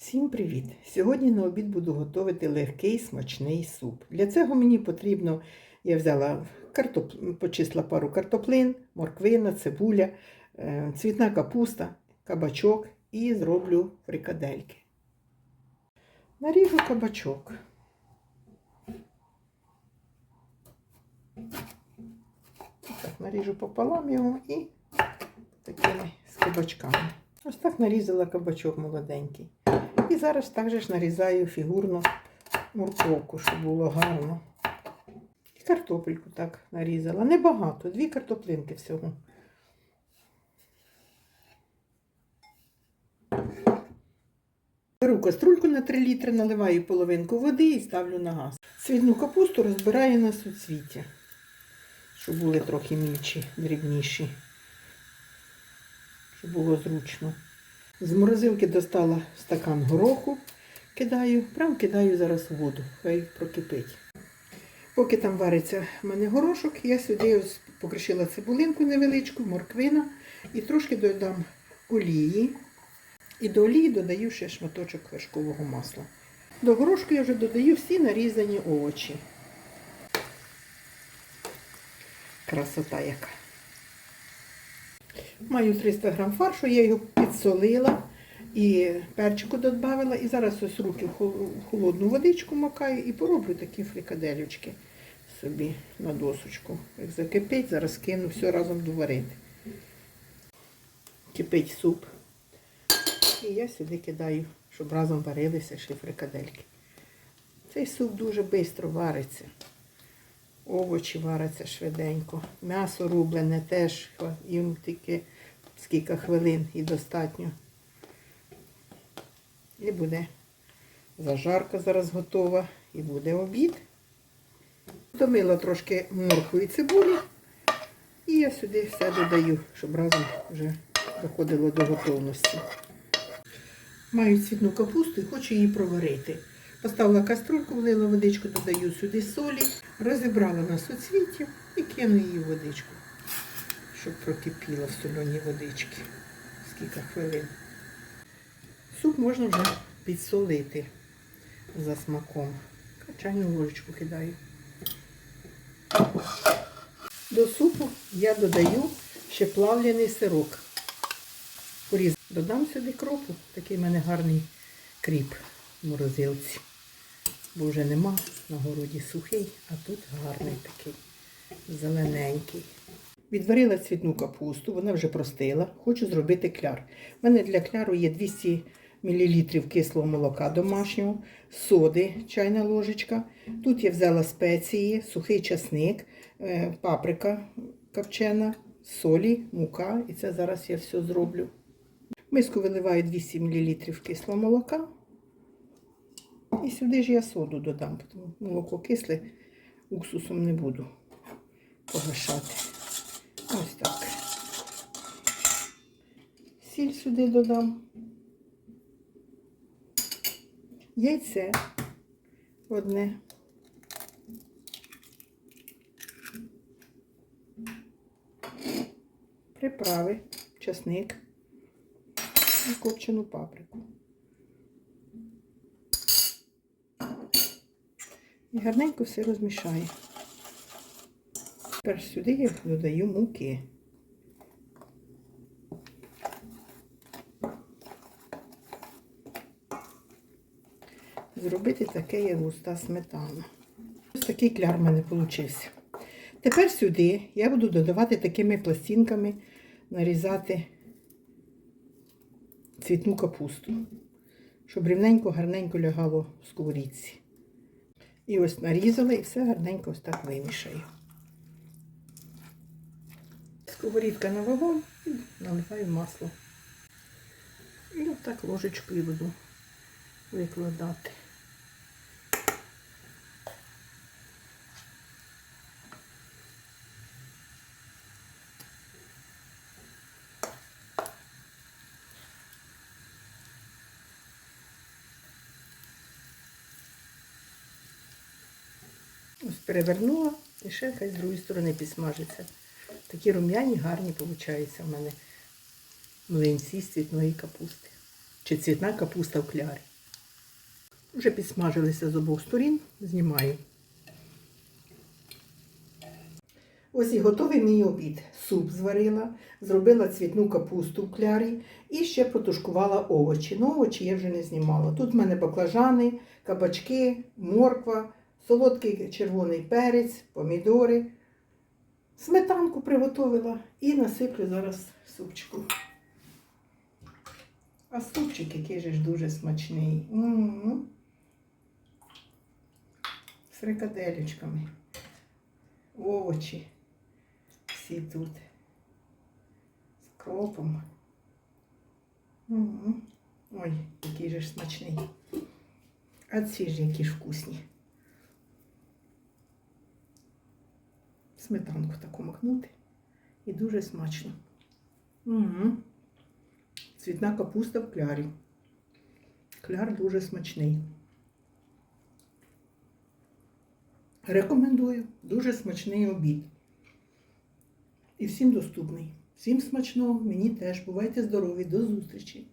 Всім привіт! Сьогодні на обід буду готувати легкий смачний суп. Для цього мені потрібно, я взяла картоп... почисла пару картоплин, морквина, цибуля, е, цвітна капуста, кабачок і зроблю фрикадельки. Наріжу кабачок. Так, наріжу пополам його і такими з кабачками. Ось так нарізала кабачок молоденький. І зараз також нарізаю фігурно морковку, щоб було гарно. І картопельку так нарізала. Небагато, дві картоплинки всього. Беру каструльку на 3 літри, наливаю половинку води і ставлю на газ. Цвітну капусту розбираю на суцвіття, щоб були трохи мільчі, дрібніші, щоб було зручно. З морозилки достала стакан гороху, кидаю, прям кидаю зараз у воду, хай прокипить. Поки там вариться в мене горошок, я сюди покришила цибулинку невеличку, морквина і трошки додам олії. І до олії додаю ще шматочок вершкового масла. До горошку я вже додаю всі нарізані овочі. Красота яка. Маю 300 грам фаршу, я його підсолила і перчику додавила. І зараз ось руки в холодну водичку макаю і пороблю такі фрикаделючки собі на досочку. Як закипить, зараз кину все разом доварити. Кипить суп. І я сюди кидаю, щоб разом варилися ще фрикадельки. Цей суп дуже швидко вариться. Овочі варяться швиденько. М'ясо рублене теж їм тільки скільки хвилин і достатньо. І буде зажарка зараз готова, і буде обід. Домила трошки моркву і цибулі. І я сюди все додаю, щоб разом вже доходило до готовності. Маю цвітну капусту і хочу її проварити. Поставила каструльку, влила водичку, додаю сюди солі, розібрала на суцвіття і кину її в водичку, щоб прокипіла в соленій водички. Скільки хвилин. Суп можна вже підсолити за смаком. Чайну ложечку кидаю. До супу я додаю ще плавлений сирок. Поріз. Додам сюди кропу. Такий в мене гарний кріп в морозилці. Бо вже нема, на городі сухий, а тут гарний такий, зелененький. Відварила цвітну капусту, вона вже простила. Хочу зробити кляр. У мене для кляру є 200 мл кислого молока домашнього, соди, чайна ложечка. Тут я взяла спеції, сухий часник, е, паприка копчена, солі, мука. І це зараз я все зроблю. В Миску виливаю 200 мл кислого молока. І сюди ж я соду додам, тому молоко кисле, уксусом не буду погашати. Ось так. Сіль сюди додам. Яйце одне. Приправи, часник і копчену паприку. І гарненько все розмішаю. Тепер сюди я додаю муки. Зробити таке як густа сметана. Ось такий кляр в мене вийшов. Тепер сюди я буду додавати такими пластинками, нарізати цвітну капусту, щоб рівненько, гарненько лягало в сковорідці. І ось нарізала і все гарненько ось так вимішаю. Сковорідка на вагон і наливаю масло. І отак ложечкою буду викладати. Ось перевернула і ще хай з другої сторони підсмажиться. Такі рум'яні гарні виходять в мене млинці з цвітної капусти. Чи цвітна капуста в клярі. Вже підсмажилися з обох сторін, знімаю. Ось і готовий мій обід. Суп зварила, зробила цвітну капусту в клярі і ще протушкувала овочі. Ну, овочі я вже не знімала. Тут в мене баклажани, кабачки, морква, солодкий червоний перець, помідори. Сметанку приготувала і насиплю зараз супчику. А супчик який же ж дуже смачний. М-м-м. З фрикаделечками. Овочі. Всі тут. З кропом. М-м. Ой, який же ж смачний. А ці ж які ж вкусні. Сметанку таку макнути. І дуже смачно. Угу. Цвітна капуста в клярі. Кляр дуже смачний. Рекомендую. Дуже смачний обід. І всім доступний. Всім смачного, мені теж. Бувайте здорові, до зустрічі!